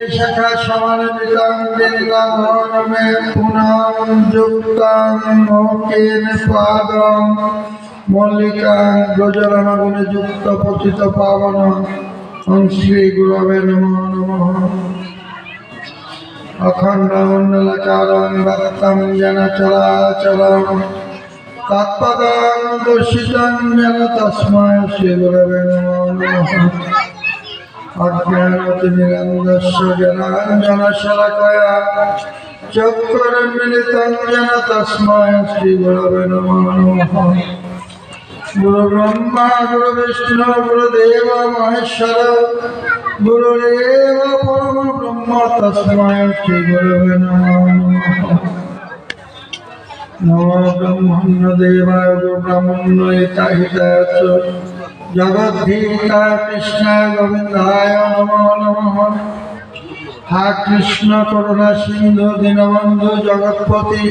শাখা সমানিতাং বৃন্দাবনমে পুনঃ যুক্তাং মোকেন পাদং মল্লিকাং গজরণগুণে যুক্ত পতিত পাবন। ওং শ্রী গুরবে নমো নমঃ। অখণ্ড মণ্ডলকারং জন চরাচরং তৎপদং দর্শিতং যেন তস্মৈ শ্রী গুরবে নমো নমঃ। অজ্ঞানতি নিরন্দস্য জনাঞ্জনশলাকয়া চক্ষুরন্মিলিতং যেন তস্মৈ শ্রী গুরবে নমো গুরু ব্রহ্মা গুরু বিষ্ণু গুরুদেব মহেশ্বর গুরুরেব পরম ব্রহ্ম তস্মৈ শ্রী নমঃ নমো ব্রহ্মণ্য দেবায় ব্রাহ্মণ্য জগদ্ধিতা কৃষ্ণায় গোবিন্দায় নমো নমঃ। হা কৃষ্ণ করুণা, সিন্ধু, দীনবন্ধু, জগৎপতি,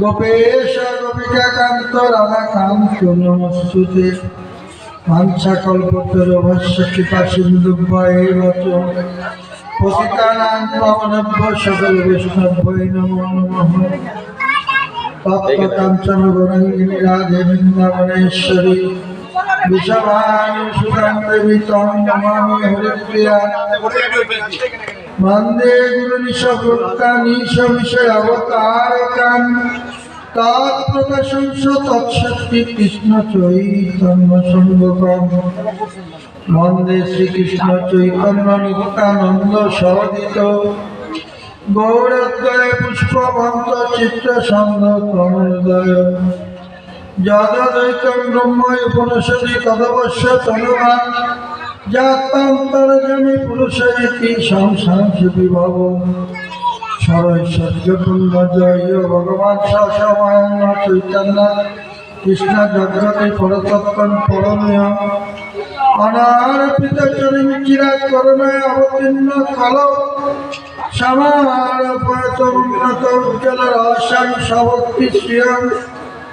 গোপেশ গোপিকা কান্ত রাধা কান্ত নমস্তুতে। বাঞ্ছা কল্পতরুভস্য কৃপা সিন্ধু ভয়ে বচ পতিতানাং, পাবনভ্য, সকল বৈষ্ণভ্যৈ নমো নমঃ। তপ্ত কাঞ্চন গৌরঙ্গিনী রাধে বৃন্দাবনেশ্বরী। বিষভানু সুতাং দেবী তং নমামি হরিপ্রিয়া। বন্দে গুরু নিশভুক্তা নিশ বিষয় অবতারকাম তৎপ্রকাশংস তৎশক্তি কৃষ্ণ যদৈতম ব্রহ্ম উপনিষদি তদবশ্য তনুবান যাত্তান্তরজমি পুরুষয়িতি সংসাংস বিভব সরৈশ্বর্যপূর্ণ জয় ভগবান সসময় চৈতন্য। কৃষ্ণ জগতি পরতত্তন পরমীয়। অনারপিত চরিম চিরাত অবতীর্ণ কল।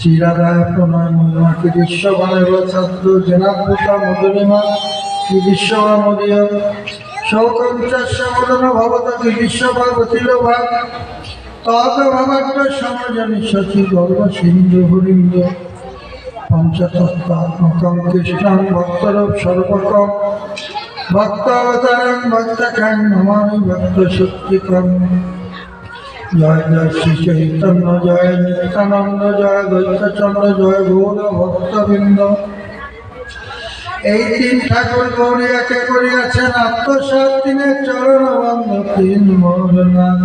শ্রীরাধায় প্রণয় মহিমা কি বিশ্ববাণের ছাত্র জনাভূতা মধুরিমা কি বিশ্ববা মদীয় শৌকম চাষ মদন ভবত কি বিশ্বভাবতিল ভাব তদ ভাবাত্ম সমজনি সচি গর্ব সিন্ধু হরিন্দ পঞ্চতত্ত্বাত্মকম কৃষ্ণং ভক্তরূপ সর্বকম ভক্ত অবতারং ভক্ত নমামি জয় জয় শ্রী চৈতন্য জয় নিত্যানন্দ জয় দৈত্যচন্দ্র জয় গৌর ভক্তবৃন্দ এই তিন ঠাকুর গৌরিয়াকে করিয়াছেন আত্মসাত দিনের চরণ বন্ধ তিন মোহনাথ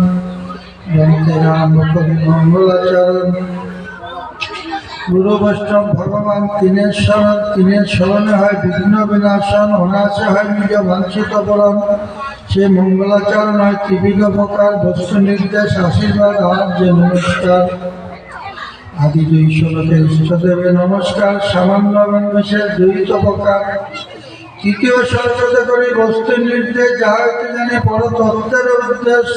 বন্দে রাম কবি মঙ্গলাচরণ গুরু বৈষ্ণব ভগবান তিনের শরণ, তিনের স্মরণে হয় বিঘ্ন বিনাশন অনাশে হয় নিজ বাঞ্ছিত বরণ সে মঙ্গলাচরণ হয় ত্রিবিধ প্রকার, বস্তু নির্দেশ, আশীর্বাদ আর্য নমস্কার। আদি দুই শ্লোকে ইষ্টদেবে নমস্কার, সামান্য বিশেষ দ্বৈত প্রকার তৃতীয় শ্লোকতে করি বস্তু নির্দেশ, যাহা জানি বড় তত্ত্বের উদ্দেশ্য।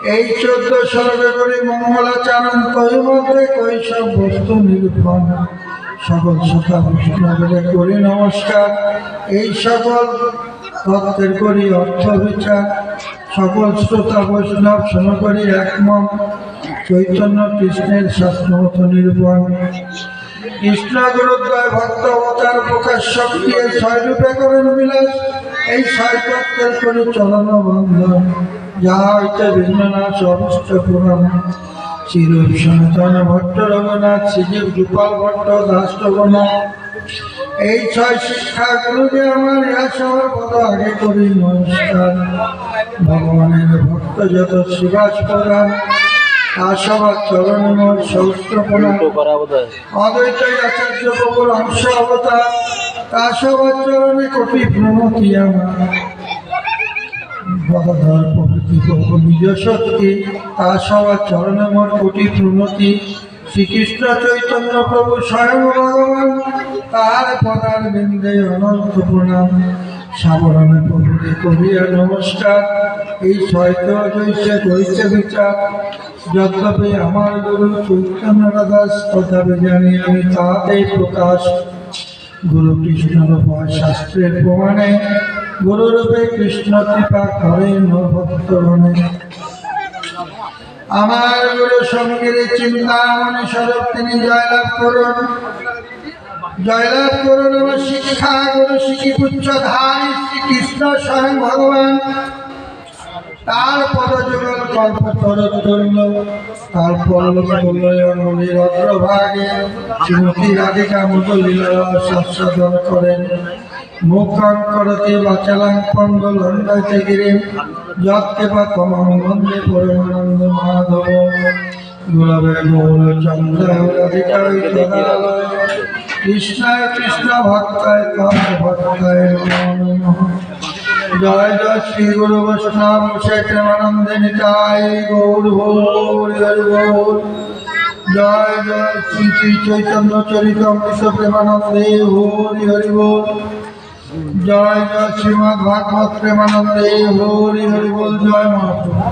এই চোদ্দ করি মঙ্গলাচরণ মধ্যে কই সব বস্তু নিরূপণ। সকল সখা বৈষ্ণবের করি নমস্কার। এই সকল তত্ত্বের করি অর্থ বিচার। সকল শ্রোতা বৈষ্ণব সমকরি একমত চৈতন্য কৃষ্ণের শাস্ত্রমত নিরূপণ। কৃষ্ণ গুরুদ্বয় ভক্ত অবতার প্রকাশ শক্তি এই ছয় রূপে করেন বিলাস। এই ছয় তত্ত্বের করে চলন বন্ধন। যাহা হইতে ভিন্ন নাশ অনিষ্ট পুরাণ চির সনাতন ভট্ট রঘুনাথ শ্রীজীব গোপাল ভট্ট দাস রঘুনাথ। এই ছয় শিক্ষাগুলোকে আমার সবার পদ আগে করি নমস্কার ভগবানের ভক্ত যত শিবাস প্রধান সবার চরণ মোর সহস্র প্রণাম। অদ্বৈত আচার্য প্রভুর অংশ অবতার চরণে কোটি প্রণতি আমার। গদাধর প্রভৃতি প্রভু নিজ শক্তি তার সবার চরণে মোর কোটি প্রণতি শ্রীকৃষ্ণ চৈতন্য প্রভু স্বয়ং ভগবান, তার পদার বিন্দে অনন্ত প্রণাম। সাবরণে প্রভুকে করিয়া নমস্কার। এই ছয়ত জৈসে করিছে বিচার। যদ্যপি আমার গুরু চৈতন্য দাস, তথাপি জানি আমি তাহাতেই প্রকাশ। গুরু কৃষ্ণর শাস্ত্রের প্রমাণে গুরুরূপে কৃষ্ণ কৃপা করেন আমার গুরু সঙ্গের মনে স্বরূপ তিনি জয়লাভ করুন। জয়লাভ করুন আমার শিক্ষা গুরু শিখি পুচ্ছ ধারী শ্রীকৃষ্ণ স্বয়ং ভগবান। তার পদযুগল কল্প তরতুল্য তার পল্লব তুল্যমণির অগ্রভাগে শ্রীমতী রাধিকা মতো লীলা করেন। মুখং করতে বাচালাং পঙ্গ লন্ডাইতে গিরে যত্তে বা কমং বন্দে পরমানন্দ মাধব। গুরবে গৌর চন্দ্র রাধিকা তদালয় কৃষ্ণায় কৃষ্ণ ভক্তায় কৃষ্ণ ভক্তায় জয় জয় শ্রী গুরু বৈষ্ণব সে প্রেমানন্দে নিতাই গৌর হরি বল জয় জয় শ্রী চৈতন্য চরিত বিশ্ব প্রেমানন্দে হরি হরি বল জয় জয় শ্রীমদ ভাগবত প্রেমানন্দে হরি হরি বল জয় মহাপ্রভু